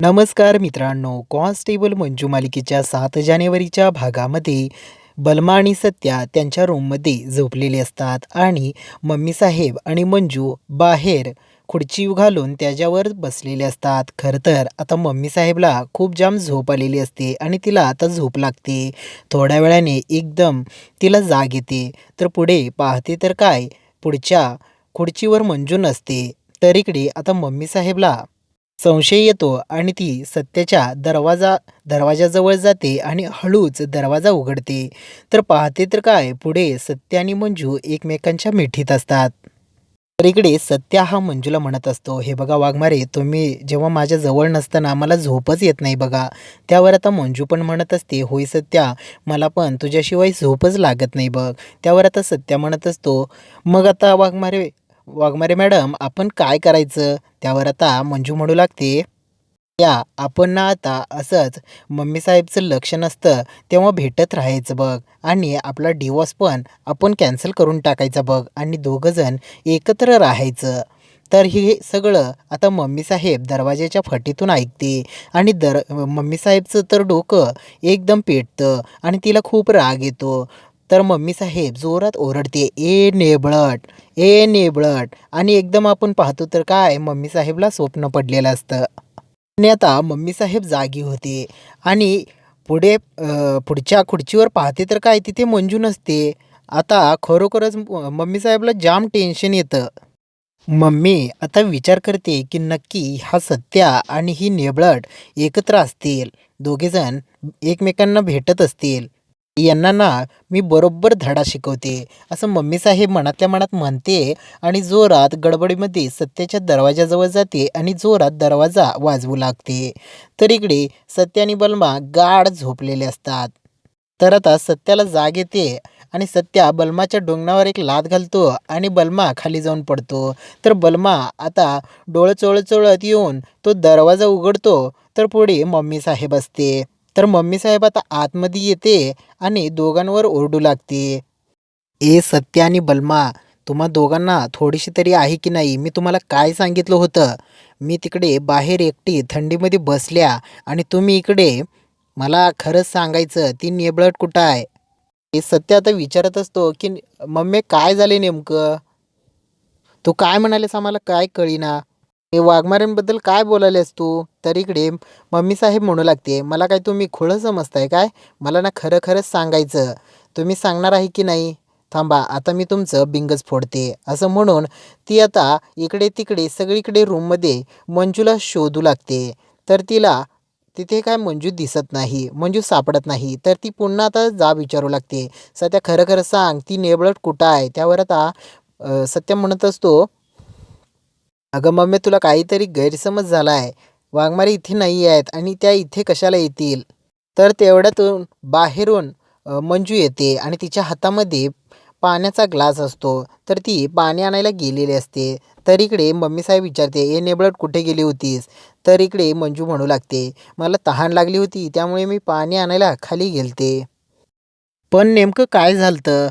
नमस्कार मित्रांनो कॉन्स्टेबल मंजू मालिकेच्या सात जानेवारीच्या भागामध्ये बलमा आणि सत्या त्यांच्या रूममध्ये झोपलेले असतात आणि मम्मी साहेब आणि मंजू बाहेर खुर्ची घालून त्याच्यावर बसलेले असतात. खरं तर आता मम्मी साहेबला खूप जाम झोप आलेली असते आणि तिला आता झोप लागते. थोड्या वेळाने एकदम तिला जाग येते. तर पुढे पाहते तर काय पुढच्या खुर्चीवर मंजू नसते. तर इकडे आता मम्मी साहेबला संशय येतो आणि ती सत्याच्या दरवाजा दरवाजाजवळ जाते आणि हळूच दरवाजा उघडते. तर पाहते तर काय पुढे सत्य आणि मंजू एकमेकांच्या मिठीत असतात. तर इकडे सत्या हा मंजूला म्हणत असतो हे बघा वाघमारे तुम्ही जेव्हा माझ्या जवळ नसताना मला झोपच येत नाही बघा. त्यावर आता मंजू पण म्हणत असते होय सत्या मला पण तुझ्याशिवाय झोपच लागत नाही बघ. त्यावर आता सत्या म्हणत असतो मग आता वाघमारे वाघमारे मॅडम आपण काय करायचं? त्यावर आता मंजू म्हणू लागते. या आपण ना आता असंच मम्मी साहेबचं लक्ष नसतं तेव्हा भेटत राहायचं बघ. आणि आपला डिवॉर्स पण आपण कॅन्सल करून टाकायचा बघ. आणि दोघंजण एकत्र राहायचं. तर हे सगळं आता मम्मी साहेब दरवाजाच्या फटीतून ऐकते. आणि दर मम्मी साहेबचं तर डोकं एकदम पेटतं. आणि तिला खूप राग येतो. तर मम्मी साहेब जोरात ओरडते ए नेबळट ए नेबळट. आणि एकदम आपण पाहतो तर काय मम्मी साहेबला स्वप्न पडलेलं असतं. आणि आता मम्मी साहेब जागी होते आणि पुढे पुढच्या खुर्चीवर पाहते तर काय तिथे मंजू नसते. आता खरोखरच मम्मी साहेबला जाम टेन्शन येतं. मम्मी आता विचार करते की नक्की हा सत्या आणि ही नेबळट एकत्र असतील. दोघेजण एकमेकांना भेटत असतील. यांना ना मी बरोबर धडा शिकवते. असं मम्मी साहेब मनातल्या मनात म्हणते आणि जोरात गडबडीमध्ये सत्याच्या दरवाजाजवळ जाते आणि जोरात दरवाजा वाजवू लागते. तर इकडे सत्य आणि बलमा गाढ झोपलेले असतात. तर आता सत्याला जाग येते आणि सत्या बलमाच्या डोंगणावर एक लात घालतो आणि बलमा खाली जाऊन पडतो. तर बलमा आता डोळं चोळत चोळत येऊन तो दरवाजा उघडतो. तर पुढे मम्मी साहेब असते. तर मम्मी साहेब आता आतमध्ये येते आणि दोघांवर ओरडू लागते. ए सत्य आणि बलमा तुम्हा दोघांना थोडीशी तरी आहे की नाही? मी तुम्हाला काय सांगितलं होतं? मी तिकडे बाहेर एकटी थंडीमध्ये बसल्या आणि तुम्ही इकडे मला खरंच सांगायचं ती नेबळट कुठं आहे? हे सत्य आता विचारत असतो की मम्मी काय झाले नेमकं? तू काय म्हणालेस आम्हाला? काय कळीना? मी वाघमाऱ्यांबद्दल काय बोलायलेस तू? तर इकडे मम्मी साहेब म्हणू लागते. मला काय तुम्ही खुळं समजताय काय? मला ना खरं खरंच सांगायचं. तुम्ही सांगणार आहे की नाही? थांबा आता मी तुमचं बिंगच फोडते. असं म्हणून ती आता इकडे तिकडे सगळीकडे रूममध्ये मंजूला शोधू लागते. तर तिला तिथे काय मंजू दिसत नाही मंजू सापडत नाही. तर ती पुन्हा आता जा विचारू लागते. सध्या खरं खरं सांग ती नेबळट कुठं आहे? त्यावर आता सत्य म्हणत असतो अगं मम्मी तुला काहीतरी गैरसमज झाला आहे. वाघमारे इथे नाही आहेत आणि त्या इथे कशाला येतील? तर तेवढ्यातून बाहेरून मंजू येते आणि तिच्या हातामध्ये पाण्याचा ग्लास असतो. तर ती पाणी आणायला गेलेली असते. तर इकडे मम्मी साहेब विचारते ए नेबळट कुठे गेली होतीस? तर इकडे मंजू म्हणू लागते मला तहान लागली होती त्यामुळे मी पाणी आणायला खाली गेलते. पण नेमकं काय झालं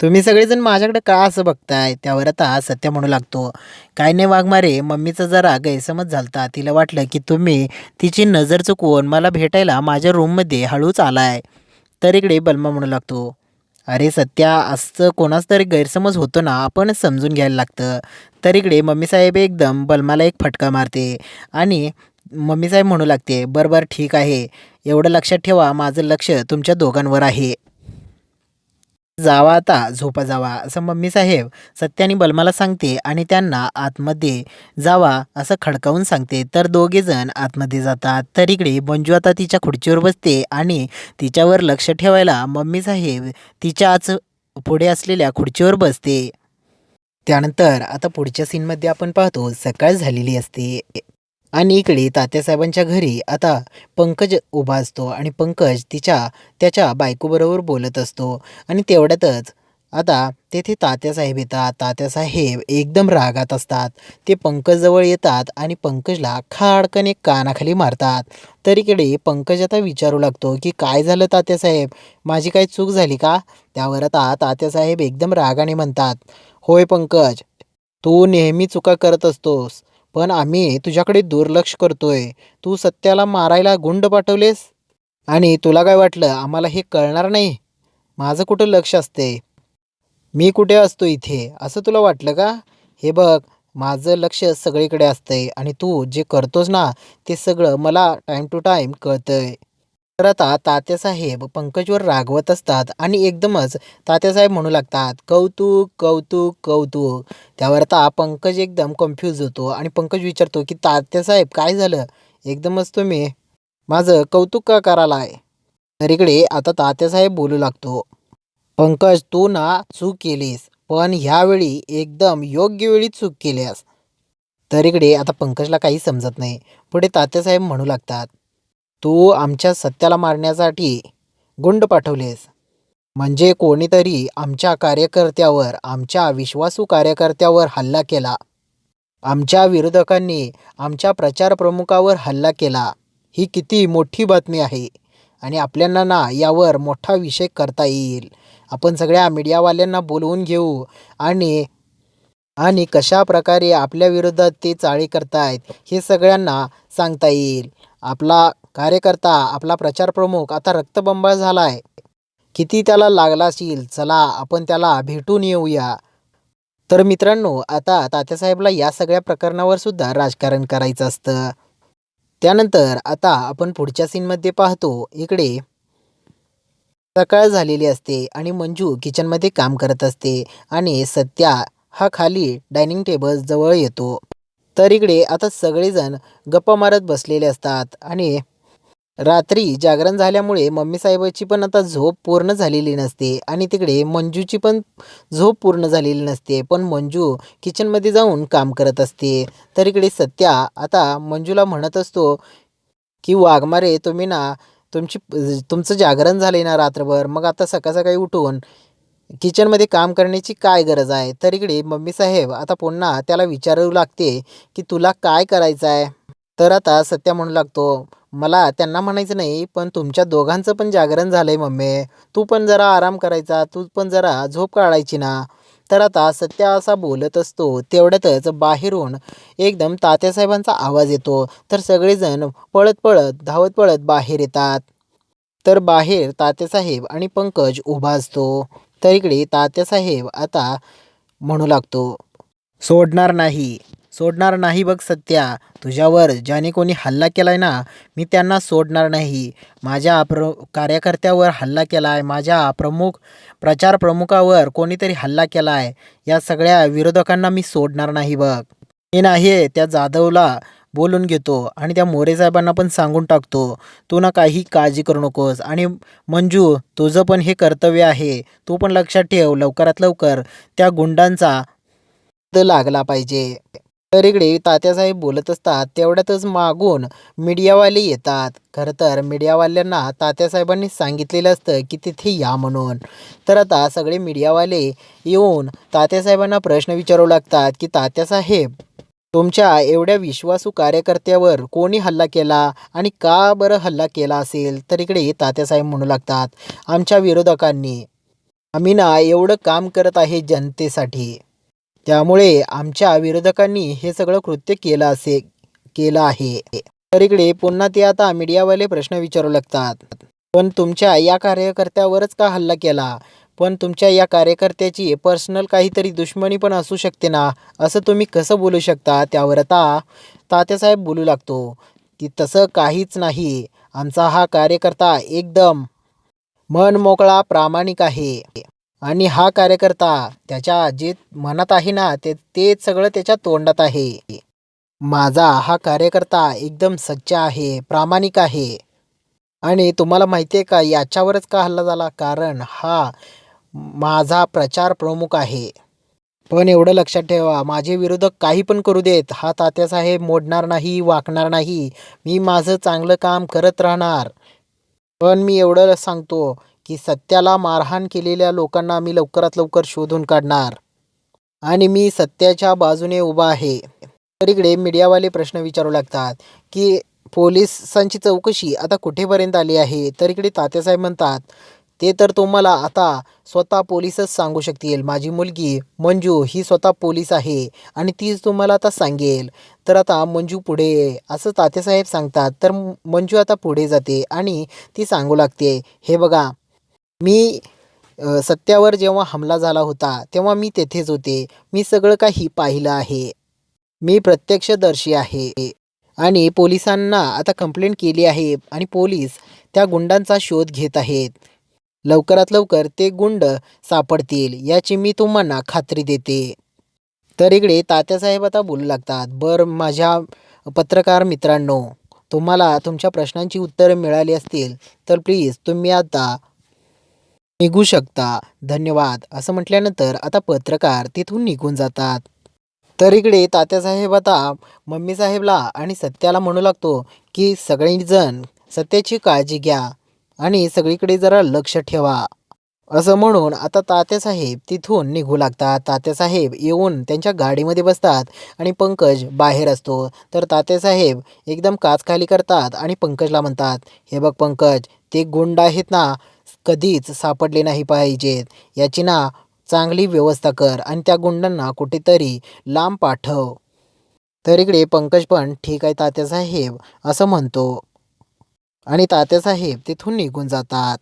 तुम्ही सगळेजण माझ्याकडे का असं बघताय? त्यावर आता सत्य म्हणू लागतो. काय नाही वाघमारे मम्मीचा जरा गैरसमज झालता. तिला वाटलं की तुम्ही तिची नजर चुकवून मला भेटायला माझ्या रूममध्ये हळूच आलाय. तर इकडे बलमा म्हणू लागतो. अरे सत्या असं कोणाच तरी गैरसमज होतो ना आपण समजून घ्यायला लागतं. तर इकडे मम्मी साहेब एकदम बलमाला एक फटका मारते आणि मम्मी साहेब म्हणू लागते बरं बरं ठीक आहे. एवढं लक्षात ठेवा माझं लक्ष तुमच्या दोघांवर आहे. जावा आता झोपा जावा असं मम्मी साहेब सत्य आणि बलमाला सांगते आणि त्यांना आतमध्ये जावा असं खडकावून सांगते. तर दोघेजण आतमध्ये जातात. तर इकडे बंजू आता तिच्या खुर्चीवर बसते आणि तिच्यावर लक्ष ठेवायला मम्मी साहेब तिच्याच पुढे असलेल्या खुर्चीवर बसते. त्यानंतर आता पुढच्या सीनमध्ये आपण पाहतो सकाळ झालेली असते. आणि इकडे तात्यासाहेबांच्या घरी आता पंकज उभा असतो आणि पंकज तिच्या त्याच्या बायकोबरोबर बोलत असतो. आणि तेवढ्यातच आता तेथे तात्यासाहेब येतात. तात्यासाहेब एकदम रागात असतात. ते पंकजजवळ येतात आणि पंकजला खाडकने कानाखाली मारतात. तर इकडे पंकज आता विचारू लागतो की काय झालं तात्यासाहेब? माझी काही चूक झाली का? त्यावर आता तात्यासाहेब एकदम रागाने म्हणतात. होय पंकज तू नेहमी चुका करत असतोस. पण आम्ही तुझ्याकडे दुर्लक्ष करतोय. तू सत्याला मारायला गुंड पाठवलेस? आणि तुला काय वाटलं? आम्हाला हे कळणार नाही? माझं कुठं लक्ष असते? मी कुठे असतो इथे? असं तुला वाटलं का? हे बघ माझं लक्ष सगळीकडे असतंय आणि तू जे करतोस ना ते सगळं मला टाईम टू टाईम कळतंय. तर आता तात्यासाहेब पंकजवर रागवत असतात आणि एकदमच तात्यासाहेब म्हणू लागतात कौतुक कौतुक कौतुक. त्यावर आता पंकज एकदम कन्फ्यूज होतो आणि पंकज विचारतो की तात्यासाहेब काय झालं? एकदमच तुम्ही माझं कौतुक का करायलाय तर इकडे आता तात्यासाहेब बोलू लागतो पंकज तू ना चूक केलीस पण ह्यावेळी एकदम योग्य वेळी चूक केल्यास. तर इकडे आता पंकजला काही समजत नाही. पुढे तात्यासाहेब म्हणू लागतात तू आमच्या सत्याला मारण्यासाठी गुंड पाठवलेस. म्हणजे कोणीतरी आमच्या कार्यकर्त्यावर आमच्या विश्वासू कार्यकर्त्यावर हल्ला केला. आमच्या विरोधकांनी आमच्या प्रचार प्रमुखावर हल्ला केला. ही किती मोठी बातमी आहे. आणि आपल्यांना ना यावर मोठा विषय करता येईल. आपण सगळ्या मीडियावाल्यांना बोलवून घेऊ. आणि आणि कशा प्रकारे आपल्या विरोधात ते चाळी करतायत हे सगळ्यांना सांगता येईल. आपला कार्यकर्ता आपला प्रचार प्रमुख आता रक्तबंबाळ झाला आहे. किती त्याला लागला असेल चला आपण त्याला भेटून येऊया. तर मित्रांनो आता तात्यासाहेबला या सगळ्या प्रकरणावर सुद्धा राजकारण करायचं असतं. त्यानंतर आता आपण पुढच्या सीनमध्ये पाहतो इकडे. सकाळ झालेली असते आणि मंजू किचनमध्ये काम करत असते आणि सत्या हा खाली डायनिंग टेबल जवळ येतो. तर इकडे आता सगळेजण गप्पा मारत बसलेले असतात आणि रात्री जागरण झाल्यामुळे मम्मी साहेबाची पण आता झोप पूर्ण झालेली नसते आणि तिकडे मंजूची पण झोप पूर्ण झालेली नसते. पण मंजू किचनमध्ये जाऊन काम करत असते. तर इकडे सत्या आता मंजूला म्हणत असतो की वाघमारे तुम्ही ना तुमची तुमचं जागरण झालं आहे ना रात्रभर मग आता सकाळ सकाळी उठून किचनमध्ये काम करण्याची काय गरज आहे? तर इकडे मम्मी साहेब आता पुन्हा त्याला विचारू लागते की तुला काय करायचं आहे तर आता सत्या म्हणू लागतो मला त्यांना म्हणायचं नाही पण तुमच्या दोघांचं पण जागरण झालं आहे मम्मी. तू पण जरा आराम करायचा तू पण जरा झोप काढायची ना. तर आता सत्या असा बोलत असतो तेवढ्यातच बाहेरून एकदम तात्यासाहेबांचा आवाज येतो. तर सगळेजण पळत पळत धावत पळत बाहेर येतात. तर बाहेर तात्यासाहेब आणि पंकज उभा असतो. तर इकडे तात्यासाहेब आता म्हणू लागतो सोडणार नाही. सोडणार नाही बघ सत्या. तुझ्यावर ज्याने कोणी हल्ला केलाय ना मी त्यांना सोडणार नाही. माझ्या प्र कार्यकर्त्यावर हल्ला केला आहे माझ्या प्रमुख प्रचार प्रमुखावर कोणीतरी हल्ला केला आहे या सगळ्या विरोधकांना मी सोडणार नाही बघ. मी नाही त्या जाधवला बोलून घेतो आणि त्या मोरे साहेबांना पण सांगून टाकतो. तू ना काही काळजी करू नकोस. आणि मंजू तुझं पण हे कर्तव्य आहे. तू पण लक्षात ठेव लवकरात लवकर त्या गुंडांचा लागला पाहिजे. तर इकडे तात्यासाहेब बोलत असतात तेवढ्यातच मागून मीडियावाले येतात. खरं तर मीडियावाल्यांना तात्यासाहेबांनी सांगितलेलं असतं की तिथे या म्हणून. तर आता सगळे मीडियावाले येऊन तात्यासाहेबांना प्रश्न विचारू लागतात की तात्यासाहेब तुमच्या एवढ्या विश्वासू कार्यकर्त्यावर कोणी हल्ला केला आणि का बरं हल्ला केला असेल? तर इकडे तात्यासाहेब म्हणू लागतात आमच्या विरोधकांनी. आम्ही ना एवढं काम करत आहे जनतेसाठी. त्यामुळे आमच्या विरोधकांनी हे सगळं कृत्य केलं असे केलं आहे. तर इकडे पुन्हा ते आता मीडियावाले प्रश्न विचारू लागतात. पण तुमच्या या कार्यकर्त्यावरच का हल्ला केला? पण तुमच्या या कार्यकर्त्याची पर्सनल काहीतरी दुश्मनी पण असू शकते ना? असं तुम्ही कसं बोलू शकता? त्यावर आता तात्यासाहेब बोलू लागतो. की तसं काहीच नाही. आमचा हा कार्यकर्ता एकदम मन मोकळा प्रामाणिक आहे. आणि हा कार्यकर्ता त्याच्या जे मनात आहे ना ते ते सगळं त्याच्या तोंडात आहे. माझा हा कार्यकर्ता एकदम सच्चा आहे प्रामाणिक आहे. आणि तुम्हाला माहिती आहे का याच्यावरच का हल्ला झाला? कारण हा माझा प्रचार प्रमुख आहे. पण एवढं लक्षात ठेवा माझे विरोधक काही पण करू देत हा तात्यासाहेब मोडणार नाही वाकणार नाही. मी माझं चांगलं काम करत राहणार. पण मी एवढं सांगतो की सत्याला मारहाण केलेल्या लोकांना मी लवकरात लवकर शोधून काढणार. आणि मी सत्याच्या बाजूने उभा आहे. तर इकडे मीडियावाले प्रश्न विचारू लागतात की पोलिसांची चौकशी आता कुठेपर्यंत आली आहे? तर इकडे तात्यासाहेब म्हणतात ते तर तुम्हाला आता स्वतः पोलीसच सांगू शकतील. माझी मुलगी मंजू ही स्वतः पोलीस आहे आणि तीच तुम्हाला आता सांगेल. तर आता मंजू पुढे असं तात्यासाहेब सांगतात. तर मंजू आता पुढे जाते आणि ती सांगू लागते हे बघा मी सत्यावर जेव्हा हमला झाला होता तेव्हा मी तेथेच होते. मी सगळं काही पाहिलं आहे. मी प्रत्यक्षदर्शी आहे. आणि पोलिसांना आता कंप्लेंट केली आहे आणि पोलीस त्या गुंडांचा शोध घेत आहेत. लवकरात लवकर ते गुंड सापडतील याची मी तुम्हाला खात्री देते. तर इकडे तात्यासाहेब आता बोलू लागतात. बरं माझ्या पत्रकार मित्रांनो तुम्हाला तुमच्या प्रश्नांची उत्तरं मिळाली असतील तर प्लीज तुम्ही आता निघू शकता. धन्यवाद. असं म्हटल्यानंतर आता पत्रकार तिथून निघून जातात. तर इकडे तात्यासाहेब आता मम्मीसाहेबला आणि सत्याला म्हणू लागतो की सगळेजण सत्याची काळजी घ्या आणि सगळीकडे जरा लक्ष ठेवा. असं म्हणून आता तात्यासाहेब तिथून निघू लागतात. तात्यासाहेब येऊन त्यांच्या गाडीमध्ये बसतात आणि पंकज बाहेर असतो. तर तात्यासाहेब एकदम काच खाली करतात आणि पंकजला म्हणतात हे बघ पंकज ते गुंड आहेत ना कधीच सापडले नाही पाहिजेत. याची ना चांगली व्यवस्था कर आणि त्या गुंडांना कुठेतरी लांब पाठव. तर इकडे पंकज पण ठीक आहे तात्यासाहेब असं म्हणतो. आणि तात्यासाहेब तिथून निघून जातात.